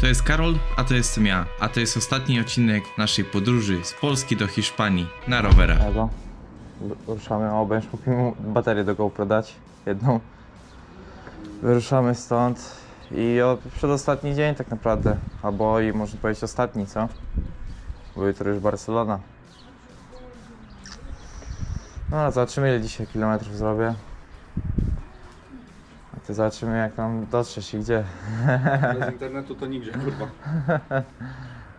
To jest Karol, a to jestem ja, a to jest ostatni odcinek naszej podróży z Polski do Hiszpanii na rowerach. Elo. Ruszamy, o, będziesz mógł baterię do GoPro dać, jedną. Wyruszamy stąd i przedostatni dzień tak naprawdę, albo i można powiedzieć ostatni, co? Bo jutro już Barcelona. No, zobaczymy ile dzisiaj kilometrów zrobię. Ty zobaczymy jak nam dotrzesz i gdzie. Bez internetu to nigdzie, kurwa.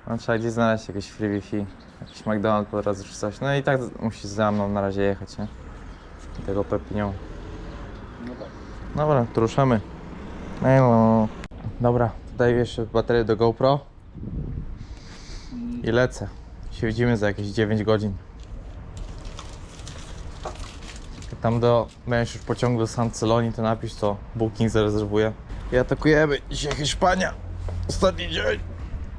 No, trzeba gdzieś znaleźć jakieś free wifi, jakiś McDonald's po drodze czy coś. No i tak musisz za mną na razie jechać, nie? Tego Pepinią. No tak. Dobra, to ruszamy. Elo. Dobra, tutaj jeszcze baterię do GoPro. I lecę. Się widzimy za jakieś 9 godzin. Jak tam do, będziesz już pociągu do San Celoni, to napisz, to booking zarezerwuję. I atakujemy. Dzisiaj Hiszpania. Ostatni dzień.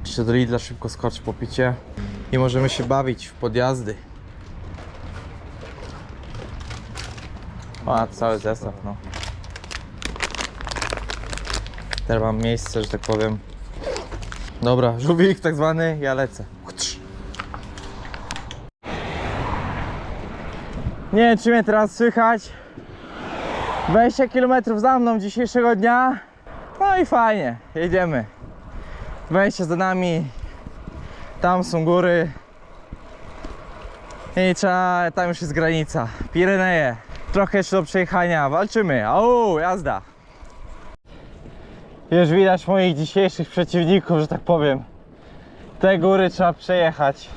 Jeszcze do Lidla szybko skocz po picie. I możemy się bawić w podjazdy. O, cały zestaw, no. Teraz mam miejsce, że tak powiem. Dobra, żółwik tak zwany, ja lecę. Nie wiem, czy mnie teraz słychać. 20 km za mną dzisiejszego dnia. No i fajnie, jedziemy. 20 za nami. Tam są góry. I trzeba, tam już jest granica. Pireneje. Trochę jeszcze do przejechania. Walczymy. Au, jazda. Już widać moich dzisiejszych przeciwników, że tak powiem. Te góry trzeba przejechać.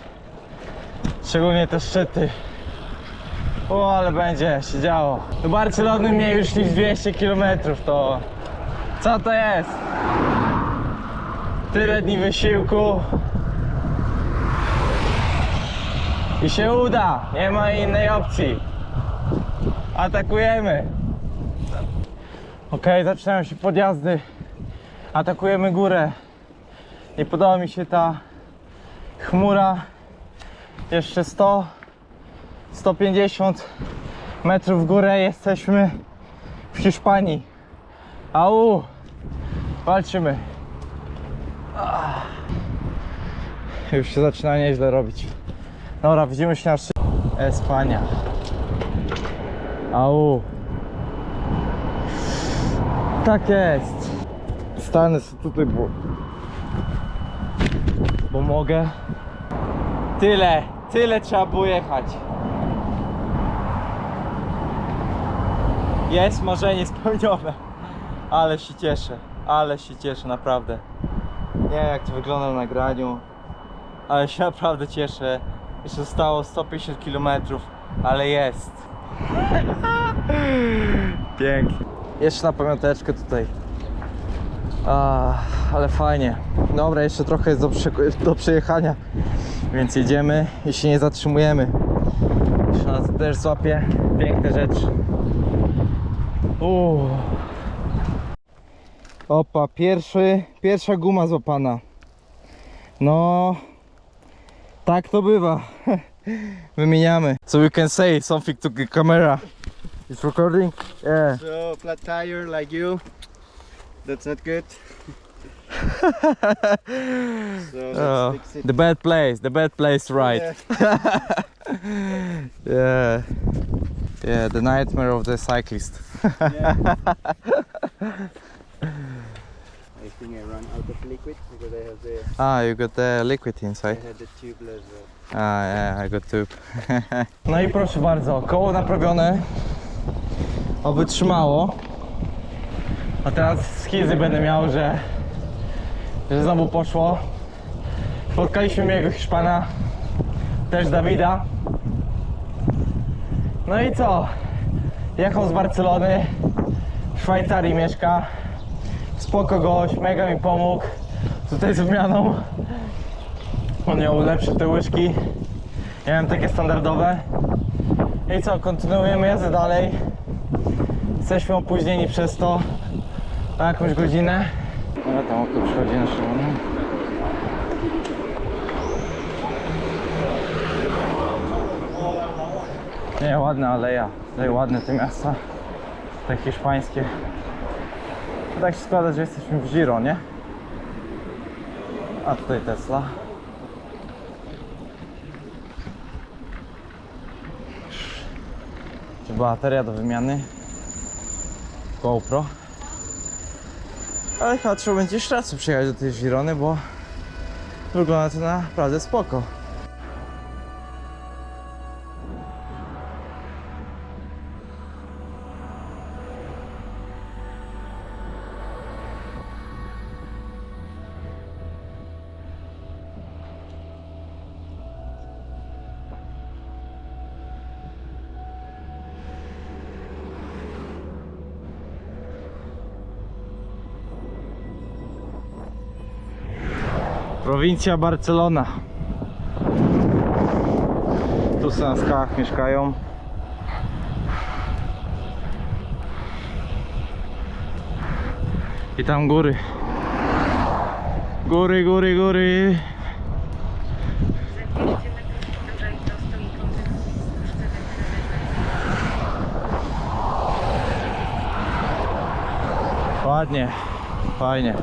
Szczególnie te szczyty. O, ale będzie się działo. Do Barcelony mnie już szli 200 km, to co to jest? Tyle dni wysiłku. I się uda, nie ma innej opcji. Atakujemy. Ok, zaczynają się podjazdy. Atakujemy górę. Nie podoba mi się ta chmura. Jeszcze 100, 150 metrów w górę jesteśmy w Hiszpanii. Au! Walczymy. Ah. Już się zaczyna nieźle robić. Dobra, widzimy się na szczycie. Espania. Au. Tak jest. Stanę sobie tutaj, bo... Bo mogę. Tyle, tyle trzeba było jechać. Jest marzenie spełnione. Ale się cieszę, ale się cieszę, naprawdę. Nie wiem jak to wygląda na nagraniu, ale się naprawdę cieszę. Jeszcze zostało 150 km, ale jest. Pięknie. Jeszcze na pamiąteczkę tutaj. A, ale fajnie. Dobra, jeszcze trochę jest do, prze do przejechania, więc jedziemy i się nie zatrzymujemy. Jeszcze nas też złapie piękne rzeczy. Uuu. Opa, pierwszy, pierwsza guma złapana. No, tak to bywa. Wymieniamy. So we can say something to the camera. It's recording? Yeah. So, flat tire like you. That's not good. so, Oh, the bad place, the bad place, right? Yeah. Yeah, the nightmare of the cyclist. I think I run out of liquid because I have the Ah, you got the liquid inside. I had the tubeless. Uh, A, yeah, I got tube. no i proszę bardzo, koło naprawione. Oby trzymało. A teraz schizy będę miał, że, że znowu poszło. Spotkaliśmy miłego Hiszpana, też Dawida. No i co? Jechał z Barcelony, w Szwajcarii mieszka. Spoko gość, mega mi pomógł. Tutaj z wymianą. On miał lepsze te łyżki. Ja miałem takie standardowe. I co, kontynuujemy jazdę dalej. Jesteśmy opóźnieni przez to na jakąś godzinę. No tam auto przychodzi na szybę. Nie, ładna aleja. Tutaj ładne te miasta. Te hiszpańskie. Tak się składa, że jesteśmy w Giro, nie? A tutaj Tesla. Czy bateria do wymiany? GoPro. Ale chyba trzeba będzie jeszcze raz przyjechać do tej Girony, bo wygląda to naprawdę spoko. Prowincja Barcelona. Tu sobie na skałach mieszkają. I tam góry. Góry, góry, góry. Za 200 metrów dalej prosto i kątem szczytem Ładnie, fajnie.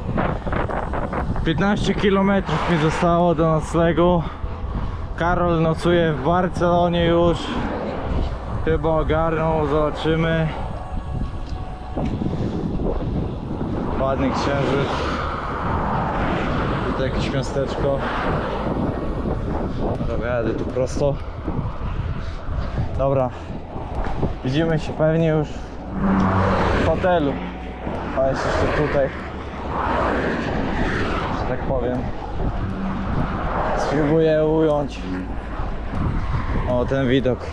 15 km mi zostało do noclegu. Karol nocuje w Barcelonie już. Chyba ogarnął, zobaczymy. Ładny księżyc. Tutaj jakieś miasteczko. Dobra, jadę tu prosto. Dobra, widzimy się pewnie już w hotelu. A jest jeszcze tutaj, tak powiem. Spróbuję ująć. O, ten widok.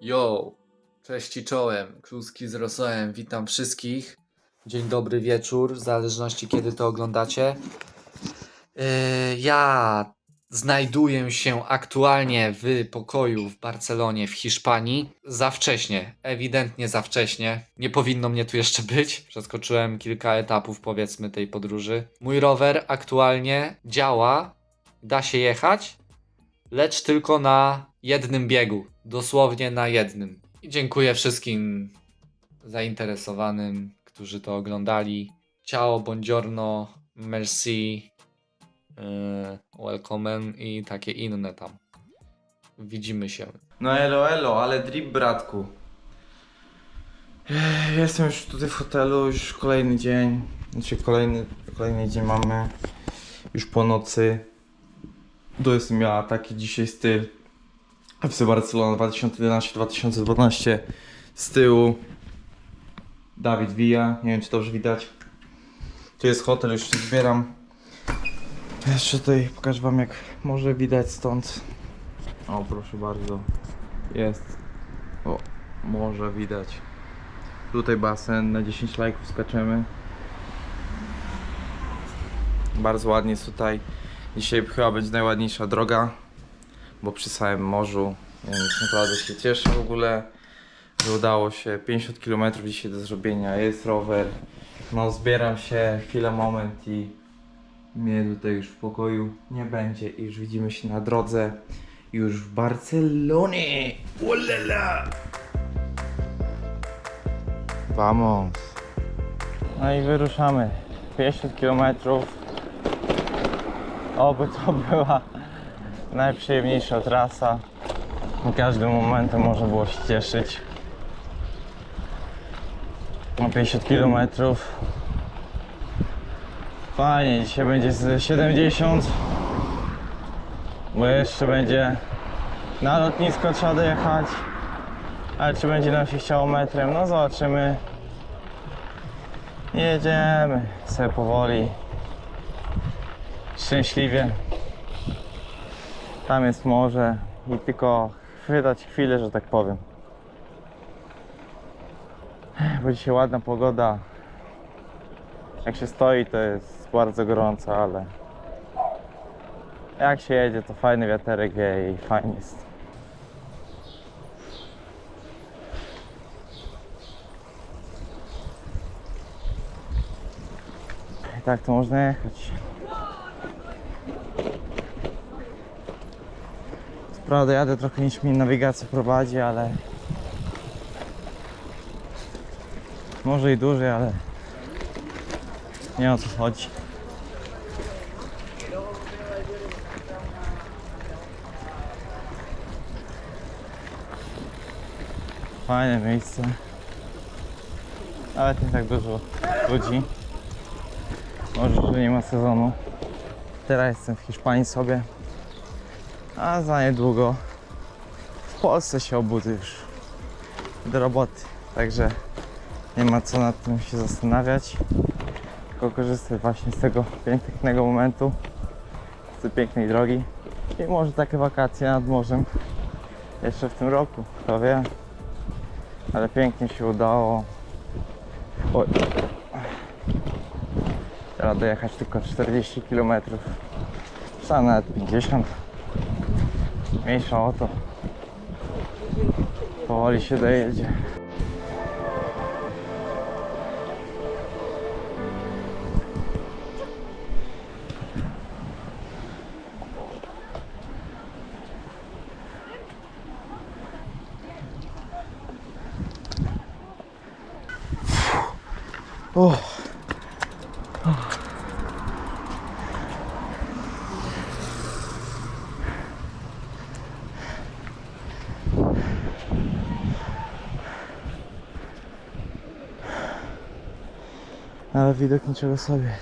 Yo, cześć i czołem, kluski z rosołem, witam wszystkich. Dzień dobry wieczór, w zależności kiedy to oglądacie. Yy, ja znajduję się aktualnie w pokoju w Barcelonie w Hiszpanii. Za wcześnie, ewidentnie za wcześnie. Nie powinno mnie tu jeszcze być. Przeskoczyłem kilka etapów powiedzmy tej podróży. Mój rower aktualnie działa, da się jechać, lecz tylko na jednym biegu. Dosłownie na jednym. I dziękuję wszystkim zainteresowanym, którzy to oglądali. Ciao, buongiorno, merci, yy, welcome i takie inne tam. Widzimy się. No elo, elo, ale drip bratku. Jestem już tutaj w hotelu, już kolejny dzień. Znaczy kolejny, kolejny dzień mamy. Już po nocy. To jest miała taki dzisiaj styl. FC Barcelona 2011-2012 z tyłu. Dawid Villa, nie wiem czy dobrze widać. Tu jest hotel, już się zbieram. Jeszcze tutaj pokażę wam jak może widać stąd. O, proszę bardzo. Jest. O, może widać. Tutaj basen, na 10 lajków skaczemy. Bardzo ładnie jest tutaj. Dzisiaj chyba będzie najładniejsza droga, bo przy samym morzu, więc naprawdę się cieszę w ogóle, że udało się 50 km dzisiaj do zrobienia. Jest rower. No, zbieram się chwilę, moment i mnie tutaj już w pokoju nie będzie i już widzimy się na drodze już w Barcelonie. Ulala! Vamos. No i wyruszamy. 50 km. Oby to była najprzyjemniejsza trasa. Każdym momentem można było się cieszyć. Na 50 km. Fajnie, dzisiaj będzie z 70. Bo jeszcze będzie na lotnisko trzeba dojechać. Ale czy będzie nam się chciało metrem? No zobaczymy. Jedziemy sobie powoli. Szczęśliwie. Tam jest morze i tylko chwytać chwilę, że tak powiem. Bo dzisiaj ładna pogoda. Jak się stoi, to jest bardzo gorąco, ale Jak się jedzie, to fajny wiaterek i fajnie jest. I tak to można jechać. Prawda jadę trochę niż mi nawigacja prowadzi, ale może i dłużej, ale nie o co chodzi. Fajne miejsce. Nawet nie tak dużo ludzi. Może, że nie ma sezonu. Teraz jestem w Hiszpanii sobie. A za niedługo w Polsce się obudzę już do roboty. Także nie ma co nad tym się zastanawiać. Tylko korzystać właśnie z tego pięknego momentu, z tej pięknej drogi. I może takie wakacje nad morzem jeszcze w tym roku, kto wie. Ale pięknie się udało. Oj. Teraz dojechać tylko 40 km. Trzeba nawet 50. Mniejsza o to. Powoli widok niczego sobie.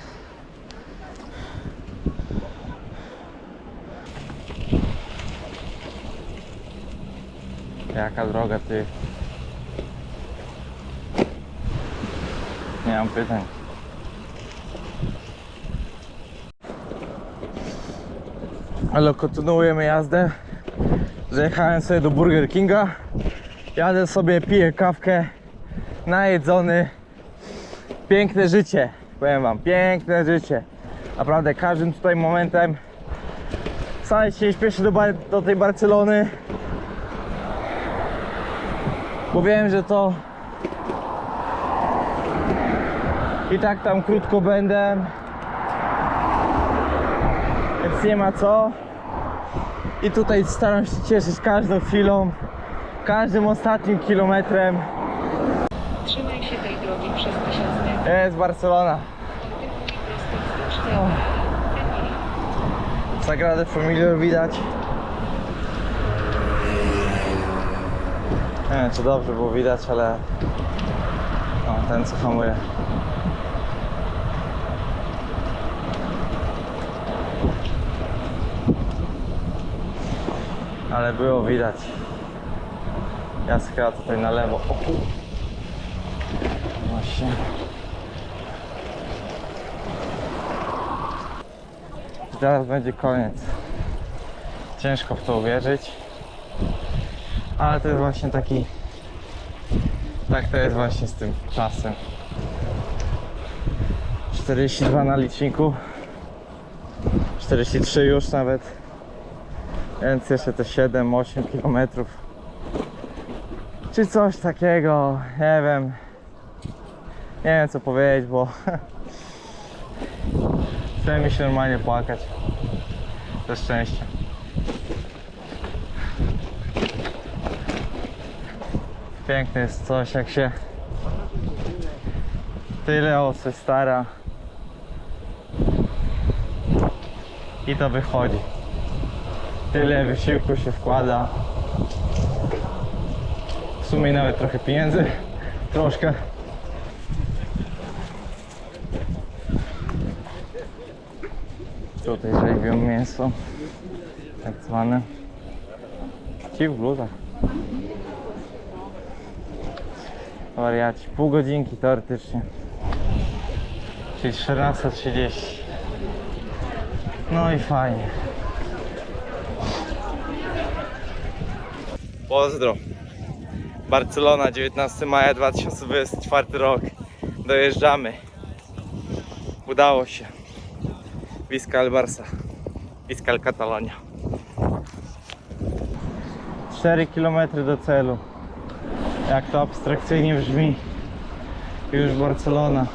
Jaka droga ty? Nie mam pytań. Ale kontynuujemy jazdę. Zajechałem sobie do Burger Kinga. Jadę sobie, piję kawkę. Najedzony. Piękne życie. Powiem wam, piękne życie. Naprawdę każdym tutaj momentem wcale się nie śpieszę do, do tej Barcelony. Bo wiem, że to i tak tam krótko będę. Więc nie ma co. I tutaj staram się cieszyć każdą chwilą, każdym ostatnim kilometrem. Trzymaj się tej drogi przez 1000 metrów. Jest Barcelona. Sagrada Familia widać. Nie wiem czy dobrze było widać, ale o, ten co hamuje. Ale było widać. Ja tutaj na lewo. O. Właśnie. Teraz będzie koniec. Ciężko w to uwierzyć. Ale to jest właśnie taki. Tak to jest właśnie z tym czasem. 42 na liczniku. 43 już nawet. Więc jeszcze te 7-8 km. Czy coś takiego. Nie wiem. Nie wiem co powiedzieć, bo chce mi się normalnie płakać. Ze szczęścia. Piękne jest coś, jak się tyle o coś stara i to wychodzi. Tyle wysiłku się wkłada. W sumie nawet trochę pieniędzy, troszkę. Tutaj rzeźbią mięso, tak zwane. Ci w bluzach. Wariaci, pół godzinki teoretycznie. Czyli 14.30. No i fajnie. Pozdro. Barcelona, 19 maja 2024 rok. Dojeżdżamy. Udało się. Wiska Albarsa. Fiscal Catalonia. 4 km do celu. Jak to abstrakcyjnie brzmi. Już Barcelona.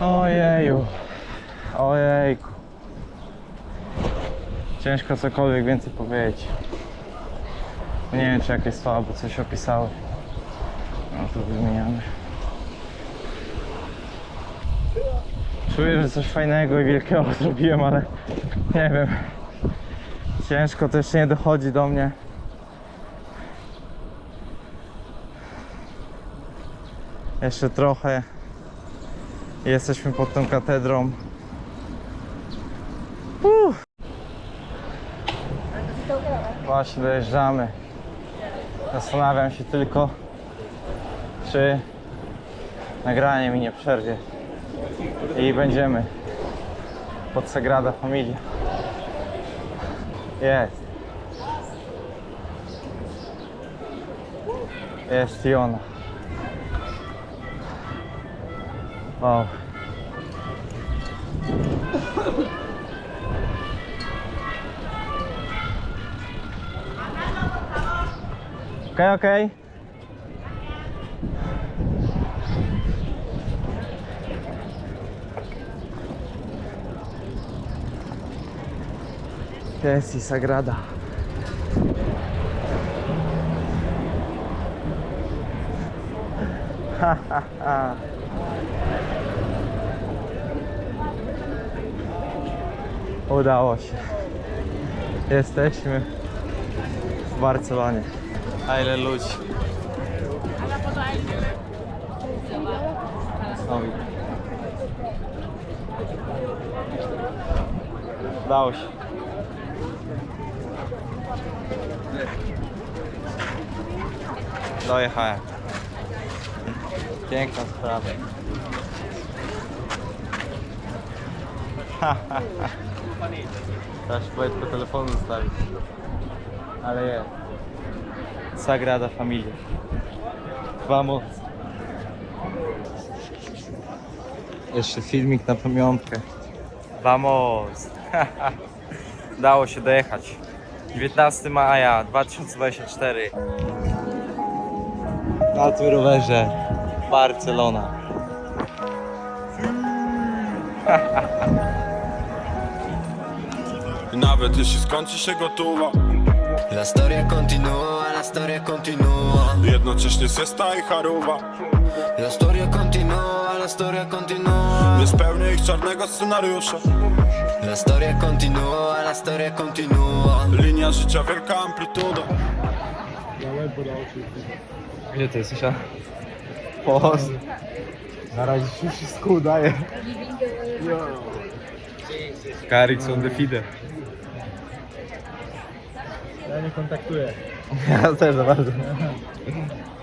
Ojeju. Ojejku. Ciężko cokolwiek więcej powiedzieć. Nie wiem czy jakieś słowa coś opisały. No to wymieniamy. Czuję, że coś fajnego i wielkiego zrobiłem, ale nie wiem. Ciężko, to jeszcze nie dochodzi do mnie. Jeszcze trochę. Jesteśmy pod tą katedrą. Uff. Właśnie dojeżdżamy. Zastanawiam się tylko, czy nagranie mi nie przerwie. I będziemy pod Sagrada Familia. Jest. Jest i ona. Wow. Okej, okej. Jest i Sagrada. Ha, ha, ha. Udało się. Jesteśmy w Barcelonie. A ile ludzi. Udało się. Dojechałem. Piękna sprawa. Trzeba się tylko telefonu zostawić. Ale jest. Sagrada Familia. Vamos. Jeszcze filmik na pamiątkę. Vamos. Dało się dojechać. 19 maja 2024. Na tym rowerze Barcelona. I nawet jeśli skończy się gotowa La storia continua, la storia continua. Jednocześnie siesta i charuwa La storia continua, la storia continua. Nie spełnię ich czarnego scenariusza La storia continua, la storia continua. Linia życia, wielka amplituda Gdzie ty jesteś? Post. Na razie się wszystko udaje. Karik on the feeder. Ja nie kontaktuję. Ja też za bardzo.